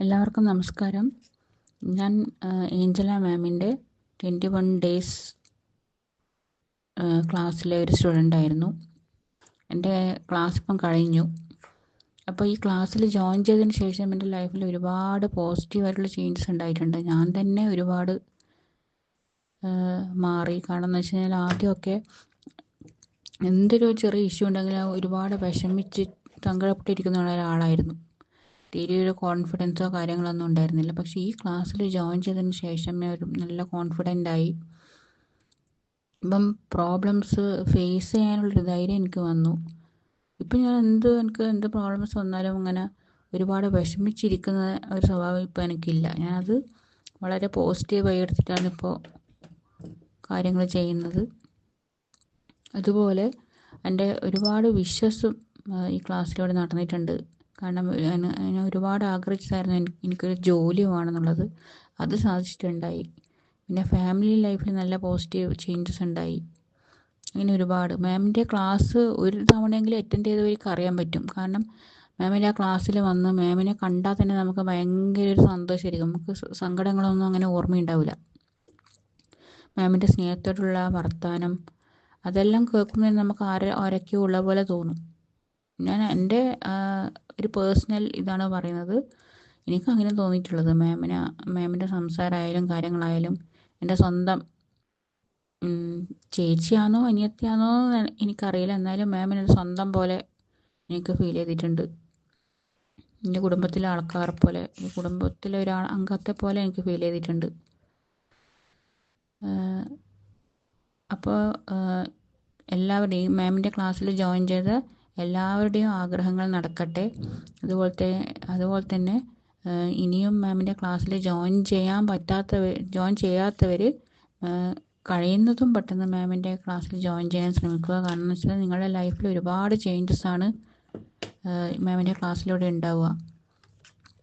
എല്ലാവർക്കും നമസ്കാരം. ഞാൻ ഏഞ്ചല മാമിന്റെ ട്വന്റി വൺ ഡേയ്സ് ക്ലാസ്സിലെ ഒരു സ്റ്റുഡന്റ് ആയിരുന്നു. എന്റെ ക്ലാസ് ഇപ്പം കഴിഞ്ഞു. അപ്പോൾ ഈ ക്ലാസ്സിൽ ജോയിൻ ചെയ്തതിന് ശേഷം എന്റെ ലൈഫിൽ ഒരുപാട് പോസിറ്റീവായിട്ടുള്ള ചേഞ്ചസ് ഉണ്ടായിട്ടുണ്ട്. ഞാൻ തന്നെ ഒരുപാട് മാറി. കാരണം എന്ന് വെച്ച് കഴിഞ്ഞാൽ ആദ്യമൊക്കെ എന്തൊരു ചെറിയ ഇഷ്യൂ ഉണ്ടെങ്കിലും ഒരുപാട് വിഷമിച്ച് സങ്കടപ്പെട്ടിരിക്കുന്ന ഒരാളായിരുന്നു. തീരെ ഒരു കോൺഫിഡൻസോ കാര്യങ്ങളൊന്നും ഉണ്ടായിരുന്നില്ല. പക്ഷെ ഈ ക്ലാസ്സിൽ ജോയിൻ ചെയ്തതിന് ശേഷം ഒരു നല്ല കോൺഫിഡന്റ് ആയി. ഇപ്പം പ്രോബ്ലംസ് ഫേസ് ചെയ്യാനുള്ളൊരു ധൈര്യം എനിക്ക് വന്നു. ഇപ്പം ഞാൻ എന്ത് എനിക്ക് എന്ത് പ്രോബ്ലംസ് വന്നാലും അങ്ങനെ ഒരുപാട് വിഷമിച്ചിരിക്കുന്ന ഒരു സ്വഭാവം ഇപ്പം എനിക്കില്ല. ഞാനത് വളരെ പോസിറ്റീവായി എടുത്തിട്ടാണ് ഇപ്പോൾ കാര്യങ്ങൾ ചെയ്യുന്നത്. അതുപോലെ എന്റെ ഒരുപാട് വിശ്വസും ഈ ക്ലാസ്സിലൂടെ നടന്നിട്ടുണ്ട്. കാരണം ഞാൻ ഒരുപാട് ആഗ്രഹിച്ചതായിരുന്നു എനിക്ക് എനിക്കൊരു ജോലി വേണമെന്നുള്ളത്. അത് സാധിച്ചിട്ടുണ്ടായി. പിന്നെ ഫാമിലി ലൈഫിൽ നല്ല പോസിറ്റീവ് ചേഞ്ചസ് ഉണ്ടായി. അങ്ങനെ ഒരുപാട്. മാമിന്റെ ക്ലാസ് ഒരു തവണയെങ്കിലും അറ്റൻഡ് ചെയ്തവർക്ക് അറിയാൻ പറ്റും. കാരണം മാമിന്റെ ആ ക്ലാസ്സിൽ വന്ന് മാമിനെ കണ്ടാൽ തന്നെ നമുക്ക് ഭയങ്കര ഒരു സന്തോഷമായിരിക്കും. നമുക്ക് സങ്കടങ്ങളൊന്നും അങ്ങനെ ഓർമ്മയുണ്ടാവില്ല. മാമിന്റെ സ്നേഹത്തോടുള്ള വർത്തമാനം അതെല്ലാം കേൾക്കുന്നതിന് നമുക്ക് ആരെ ആരൊക്കെയോ ഉള്ള പോലെ തോന്നും. ഞാൻ എന്റെ ഒരു പേഴ്സണൽ ഇതാണ് പറയുന്നത്. എനിക്ക് അങ്ങനെ തോന്നിയിട്ടുള്ളത്. മാമിന് മാമിന്റെ സംസാരമായാലും കാര്യങ്ങളായാലും എന്റെ സ്വന്തം ചേച്ചിയാണോ അനിയത്തിയാണോ എന്ന് എനിക്കറിയില്ല. എന്നാലും മാമിന് സ്വന്തം പോലെ എനിക്ക് ഫീൽ ചെയ്തിട്ടുണ്ട്. എന്റെ കുടുംബത്തിലെ ആൾക്കാർ പോലെ കുടുംബത്തിലെ ഒരാൾ അംഗത്തെ പോലെ എനിക്ക് ഫീൽ ചെയ്തിട്ടുണ്ട്. അപ്പോൾ എല്ലാവരുടെയും മാമിന്റെ ക്ലാസ്സിൽ ജോയിൻ ചെയ്ത എല്ലാവരുടെയും ആഗ്രഹങ്ങൾ നടക്കട്ടെ. അതുപോലത്തെ അതുപോലെ തന്നെ ഇനിയും മാമിന്റെ ക്ലാസ്സിൽ ജോയിൻ ചെയ്യാൻ പറ്റാത്തവർ ജോയിൻ ചെയ്യാത്തവർ കഴിയുന്നതും പെട്ടെന്ന് മാമിന്റെ ക്ലാസ്സിൽ ജോയിൻ ചെയ്യാൻ ശ്രമിക്കുക. കാരണം എന്ന് വെച്ചാൽ നിങ്ങളുടെ ലൈഫിൽ ഒരുപാട് ചേഞ്ചസ് ആണ് മാമിന്റെ ക്ലാസ്സിലൂടെ ഉണ്ടാവുക.